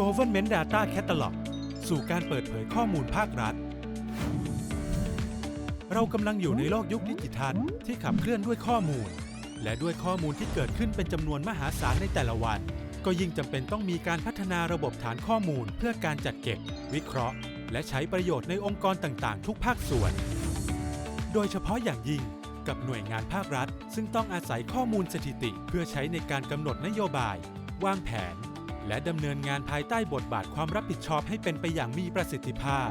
Government Data Catalog สู่การเปิดเผยข้อมูลภาครัฐ เรากำลังอยู่ในโลกยุคดิจิทัลที่ขับเคลื่อนด้วยข้อมูล และด้วยข้อมูลที่เกิดขึ้นเป็นจำนวนมหาศาลในแต่ละวัน ก็ยิ่งจำเป็นต้องมีการพัฒนาระบบฐานข้อมูล เพื่อการจัดเก็บ วิเคราะห์ และใช้ประโยชน์ในองค์กรต่าง ๆ ทุกภาคส่วน โดยเฉพาะอย่างยิ่งกับหน่วยงานภาครัฐ ซึ่งต้องอาศัยข้อมูลสถิติ เพื่อใช้ในการกำหนดนโยบาย วางแผน และดำเนินงานภายใต้บทบาทความรับผิดชอบให้เป็นไปอย่างมีประสิทธิภาพ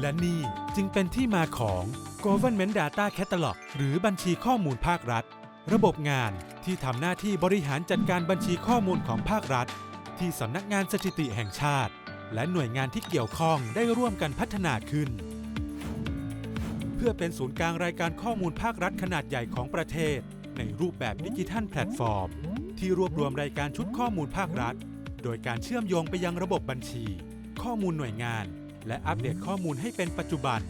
และนี่จึงเป็นที่มาของ Government Data Catalog หรือบัญชีข้อมูลภาครัฐ ระบบงานที่ทำหน้าที่บริหารจัดการบัญชีข้อมูลของภาครัฐ ที่สำนักงานสถิติแห่งชาติ และหน่วยงานที่เกี่ยวข้องได้ร่วมกันพัฒนาขึ้น เพื่อเป็นศูนย์กลางรายการข้อมูลภาครัฐขนาดใหญ่ของประเทศ ในรูปแบบดิจิทัลแพลตฟอร์ม ที่รวบรวมรายการชุดข้อมูลภาครัฐ โดยการเชื่อมโยงไปยังระบบบัญชี ข้อมูลหน่วยงาน และอัปเดตข้อมูลให้เป็นปัจจุบัน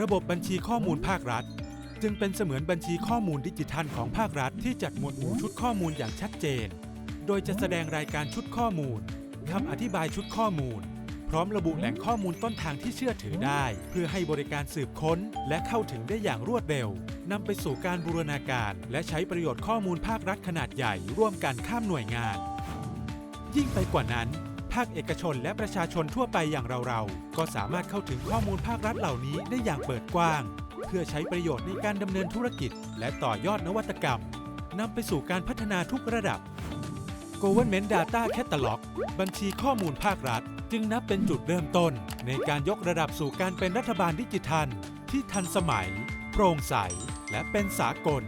ระบบบัญชีข้อมูลภาครัฐ จึงเป็นเสมือนบัญชีข้อมูลดิจิทัลของภาครัฐที่จัดหมวดหมู่ชุดข้อมูลอย่างชัดเจน โดยจะแสดงรายการชุดข้อมูลคำอธิบายชุดข้อมูล พร้อมระบุแหล่งข้อมูลต้นทางที่เชื่อถือได้ เพื่อให้บริการสืบค้นและเข้าถึงได้อย่างรวดเร็ว นำไปสู่การบูรณาการ และใช้ประโยชน์ข้อมูลภาครัฐขนาดใหญ่ร่วมกันข้ามหน่วยงาน ยิ่งไปกว่านั้น ภาคเอกชนและประชาชนทั่วไปอย่างเราๆ ก็สามารถเข้าถึงข้อมูลภาครัฐเหล่านี้ได้อย่างเปิดกว้าง เพื่อใช้ประโยชน์ในการดำเนินธุรกิจ และต่อยอดนวัตกรรมนำไปสู่การพัฒนาทุกระดับ Government Data Catalog บัญชีข้อมูลภาครัฐ จึงนับเป็นจุดเริ่มต้น ในการยกระดับสู่การเป็นรัฐบาลดิจิทัล ที่ทันสมัย โปร่งใส และเป็นสากล